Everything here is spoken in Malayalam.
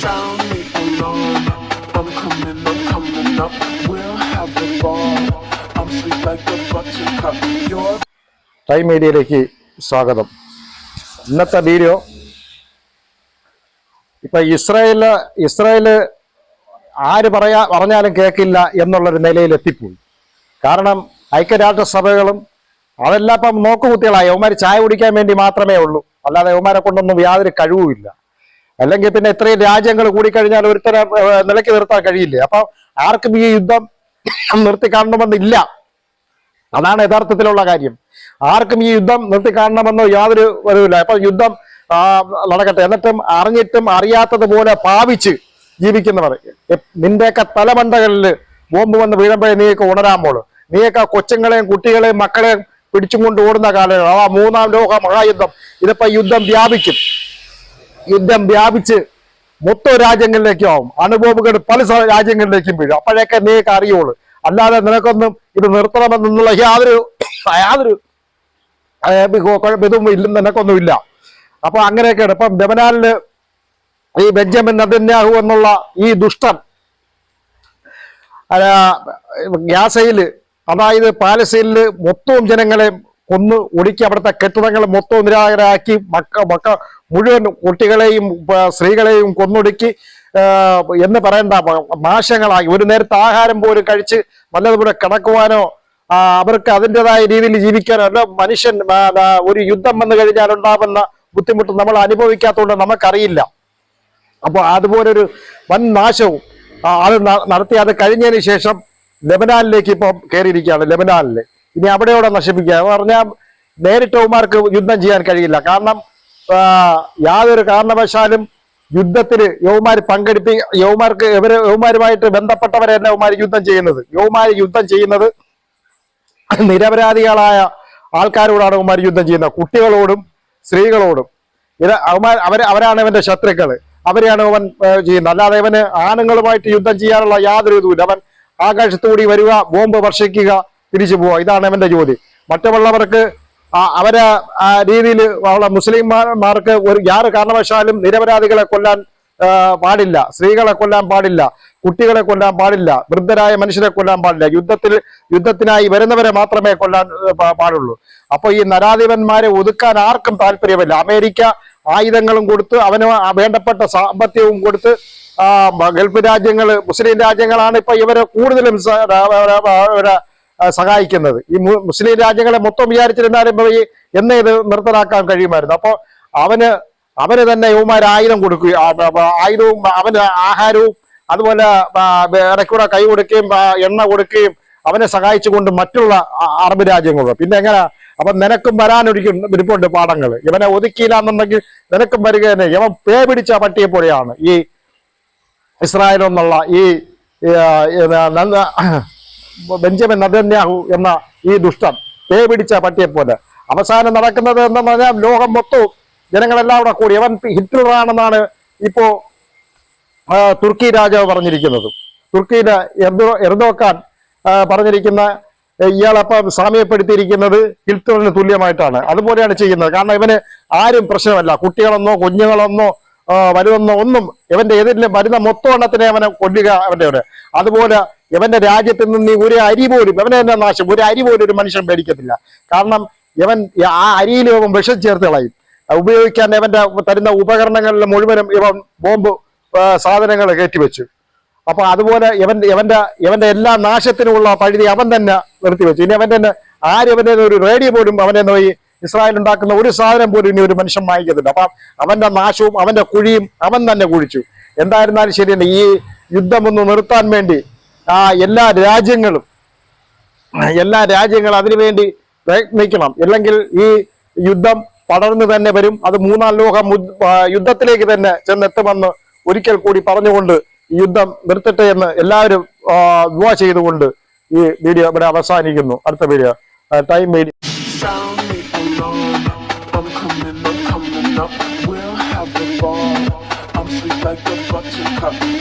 sound me alarm. I'm coming, up, coming up. We'll have a ball. I'm sweet like a buttercup. You're time മീഡിയയിലേക്ക് സ്വാഗതം ഇന്നത്തെ വീഡിയോ ഇപ്പൊ ഇസ്രായേൽ ഇസ്രായേൽ ആര് പറയാ പറഞ്ഞാലും കേൾക്കില്ല എന്നുള്ളൊരു നിലയിൽ എത്തിപ്പോയി കാരണം ഐക്യരാഷ്ട്രസഭകളും അതെല്ലാം ഇപ്പം നോക്കുകുത്തികളായി യവന്മാർ ചായ കുടിക്കാൻ വേണ്ടി മാത്രമേ ഉള്ളൂ അല്ലാതെ യവന്മാരെ കൊണ്ടൊന്നും യാതൊരു കഴിവുമില്ല അല്ലെങ്കിൽ പിന്നെ ഇത്രയും രാജ്യങ്ങൾ കൂടിക്കഴിഞ്ഞാൽ ഒരുത്തരെ നിലയ്ക്ക് നിർത്താൻ കഴിയില്ലേ? അപ്പൊ ആർക്കും ഈ യുദ്ധം നിർത്തി കാണണമെന്നില്ല അതാണ് യഥാർത്ഥത്തിലുള്ള കാര്യം. ആർക്കും ഈ യുദ്ധം നിർത്തി കാണണമെന്നോ യാതൊരു വരവില്ല അപ്പൊ യുദ്ധം നടക്കട്ടെ. എന്നിട്ടും അറിഞ്ഞിട്ടും അറിയാത്തതുപോലെ പാവിച്ച് ജീവിക്കുന്നവർ. നിന്റെയൊക്കെ തലമണ്ടകളിൽ ബോംബ് വന്ന് വീഴുമ്പോഴേ നീയൊക്കെ ഉണരാൻ നീയൊക്കെ കൊച്ചുങ്ങളെയും കുട്ടികളെയും മക്കളെയും പിടിച്ചും കൊണ്ട് ഓടുന്ന കാലം ആ മൂന്നാം ലോക മഹായുദ്ധം ഇതിപ്പോ യുദ്ധം വ്യാപിക്കും. യുദ്ധം വ്യാപിച്ച് മൊത്തം രാജ്യങ്ങളിലേക്കും ആവും അണുബോംബുകൾ പല രാജ്യങ്ങളിലേക്കും വീഴും. അപ്പോഴൊക്കെ നീക്ക് അറിയുള്ളൂ. അല്ലാതെ നിനക്കൊന്നും ഇത് നിർത്തണമെന്നുള്ള യാതൊരു യാതൊരു ഇതും ഇല്ല നിനക്കൊന്നും ഇല്ല അപ്പൊ അങ്ങനെയൊക്കെയാണ്. ഇപ്പം ലബനാനിൽ ഈ ബെഞ്ചമിൻ നദന്യാഹു എന്നുള്ള ഈ ദുഷ്ടൻ ഗ്യാസയിൽ അതായത് പാലസ്തീനിൽ മൊത്തവും ജനങ്ങളെ കൊന്ന് ഒടുക്കി അവിടുത്തെ കെട്ടിടങ്ങൾ മൊത്തം നിരാകരാക്കി മക്ക മക്ക മുഴുവൻ കുട്ടികളെയും സ്ത്രീകളെയും കൊന്നൊടുക്കി എന്ന് പറയണ്ട മാസങ്ങളായി ഒരു നേരത്തെ ആഹാരം പോലും കഴിച്ച് നല്ലതുപോലെ കിടക്കുവാനോ അവർക്ക് അതിന്റെതായ രീതിയിൽ ജീവിക്കാനോ അല്ല മനുഷ്യൻ ഒരു യുദ്ധം വന്നു കഴിഞ്ഞാൽ ഉണ്ടാവുന്ന ബുദ്ധിമുട്ട് നമ്മൾ അനുഭവിക്കാത്തതുകൊണ്ട് നമുക്കറിയില്ല. അപ്പോൾ അതുപോലൊരു വൻ നാശവും അത് നടത്തി അത് കഴിഞ്ഞതിന് ശേഷം ലെബനാനിലേക്ക് ഇപ്പം കയറിയിരിക്കുകയാണ്. ലെബനാനിൽ ഇനി അവിടെയോടെ നശിപ്പിക്കുക. എന്ന് പറഞ്ഞാൽ നേരിട്ട് ഉമാർക്ക് യുദ്ധം ചെയ്യാൻ കഴിയില്ല. കാരണം യാതൊരു കാരണവശാലും യുദ്ധത്തിൽ യൗമാർ പങ്കെടുപ്പി യൗമാർക്ക് ഇവർ ബന്ധപ്പെട്ടവരെ തന്നെ യവന്മാർ യുദ്ധം ചെയ്യുന്നത്. യൗമാർ യുദ്ധം ചെയ്യുന്നത് നിരപരാധികളായ ആൾക്കാരോടാണ് അവന്മാർ യുദ്ധം ചെയ്യുന്നത്. കുട്ടികളോടും സ്ത്രീകളോടും. ഇത് അവന്മാർ അവർ അവരാണ് ഇവന്റെ ശത്രുക്കൾ അവരെയാണ് അവൻ ചെയ്യുന്നത്. അല്ലാതെ ഇവന് ആണുങ്ങളുമായിട്ട് യുദ്ധം ചെയ്യാനുള്ള യാതൊരു ഇതുമില്ല. അവൻ ആകാശത്തുകൂടി വരിക ബോംബ് വർഷിക്കുക തിരിച്ചു പോവുക. ഇതാണ് അവന്റെ ജോലി. മറ്റുള്ളവർക്ക് അവരെ ആ രീതിയിൽ ഉള്ള മുസ്ലിംമാർക്ക് ഒരു യാറ് കാരണവശാലും നിരപരാധികളെ കൊല്ലാൻ പാടില്ല. സ്ത്രീകളെ കൊല്ലാൻ പാടില്ല. കുട്ടികളെ കൊല്ലാൻ പാടില്ല. വൃദ്ധരായ മനുഷ്യരെ കൊല്ലാൻ പാടില്ല. യുദ്ധത്തിൽ യുദ്ധത്തിനായി വരുന്നവരെ മാത്രമേ കൊല്ലാൻ പാടുള്ളൂ. അപ്പൊ ഈ നരാധിപന്മാരെ ഒതുക്കാൻ ആർക്കും താല്പര്യമില്ല. അമേരിക്ക ആയുധങ്ങളും കൊടുത്ത് അവന് വേണ്ടപ്പെട്ട സാമ്പത്തികവും കൊടുത്ത് ഗൾഫ് രാജ്യങ്ങൾ മുസ്ലിം രാജ്യങ്ങളാണ് ഇപ്പൊ ഇവരെ കൂടുതലും സഹായിക്കുന്നത്. ഈ മുസ്ലിം രാജ്യങ്ങളെ മൊത്തം വിചാരിച്ചിരുന്നാലും ഈ എന്നെ ഇത് നിർത്തലാക്കാൻ കഴിയുമായിരുന്നു. അപ്പൊ അവന് അവന് തന്നെ യുവമാർ ആയുധം ആ, ആയുധവും അവന് ആഹാരവും അതുപോലെ ഇടയ്ക്കൂടെ കൈ കൊടുക്കുകയും എണ്ണ കൊടുക്കുകയും അവനെ സഹായിച്ചുകൊണ്ട് മറ്റുള്ള അറബ് രാജ്യങ്ങളും. പിന്നെ എങ്ങനെ? അപ്പൊ നിനക്കും വരാനൊരിക്കും ഇരിപ്പുണ്ട് പാഠങ്ങൾ ഇവനെ ഒതുക്കിയില്ല എന്നുണ്ടെങ്കിൽ നിനക്കും വരിക തന്നെ ഇവൻ പേ പിടിച്ച പട്ടിയെ പോലെയാണ് ഈ ഇസ്രായേൽ എന്നുള്ള ഈ ബെഞ്ചമിൻ നദന്യാഹു എന്ന ഈ ദുഷ്ടൻ പേ പിടിച്ച പട്ടിയെ പോലെ. അവസാനം നടക്കുന്നത് എന്തെന്ന് പറഞ്ഞാൽ ലോകം മൊത്തവും ജനങ്ങളെല്ലാം കൂടെ കൂടി. അവൻ ഹിറ്റ്ലറാണെന്നാണ് ഇപ്പോ തുർക്കി രാജാവ് പറഞ്ഞിരിക്കുന്നത്. തുർക്കിയിലെ എർദോ എർദോക്കാൻ പറഞ്ഞിരിക്കുന്ന ഇയാളപ്പം സാമ്യപ്പെടുത്തിയിരിക്കുന്നത് ഹിറ്റ്ലറിന് തുല്യമായിട്ടാണ്. അതുപോലെയാണ് ചെയ്യുന്നത്. കാരണം ഇവന് ആരും പ്രശ്നമല്ല. കുട്ടികളെന്നോ കുഞ്ഞുങ്ങളെന്നോ വലുതെന്നോ ഒന്നും ഇവന്റെ എതിരിൽ വരുന്ന മൊത്തം എണ്ണത്തിനെ അവനെ കൊല്ലുക അവന്റെ അതുപോലെ ഇവന്റെ രാജ്യത്ത് നിന്ന് ഒരു അരി പോലും ഇവനെ തന്നെ നാശം? ഒരു അരി പോലും ഒരു മനുഷ്യൻ മേടിക്കത്തില്ല. കാരണം ഇവൻ ആ അരിയിൽ ഇവൻ വിഷം ചേർത്ത് കളയും. ഉപയോഗിക്കാൻ ഇവന്റെ തരുന്ന ഉപകരണങ്ങളിൽ മുഴുവനും ഇവൻ ബോംബ് സാധനങ്ങൾ കയറ്റിവെച്ചു. അപ്പൊ അതുപോലെ ഇവൻ ഇവന്റെ ഇവന്റെ എല്ലാ നാശത്തിനുമുള്ള പഴുതി അവൻ തന്നെ നിർത്തിവെച്ചു. ഇനി അവൻ തന്നെ ആരും ഒരു റേഡിയോ പോലും അവനെ നോയി ഇസ്രായേൽ ഉണ്ടാക്കുന്ന ഒരു സാധനം പോലും ഇനി ഒരു മനുഷ്യൻ വാങ്ങിക്കത്തില്ല. അപ്പൊ അവന്റെ നാശവും അവന്റെ കുഴിയും അവൻ തന്നെ കുഴിച്ചു. എന്തായിരുന്നാലും ശരിയല്ല ഈ യുദ്ധം ഒന്ന് നിർത്താൻ വേണ്ടി ആ എല്ലാ രാജ്യങ്ങളും എല്ലാ രാജ്യങ്ങളും അതിനുവേണ്ടി പ്രയത്നിക്കണം. ഇല്ലെങ്കിൽ ഈ യുദ്ധം പടർന്നു തന്നെ വരും. അത് മൂന്നാം ലോക യുദ്ധത്തിലേക്ക് തന്നെ ചെന്നെത്തുമെന്ന് ഒരിക്കൽ കൂടി പറഞ്ഞുകൊണ്ട് ഈ യുദ്ധം നിർത്തട്ടെ എന്ന് എല്ലാവരും ദുവാ ചെയ്തുകൊണ്ട് ഈ വീഡിയോ ഇവിടെ അവസാനിക്കുന്നു. അടുത്ത video time video I'm sweet like a buttercup.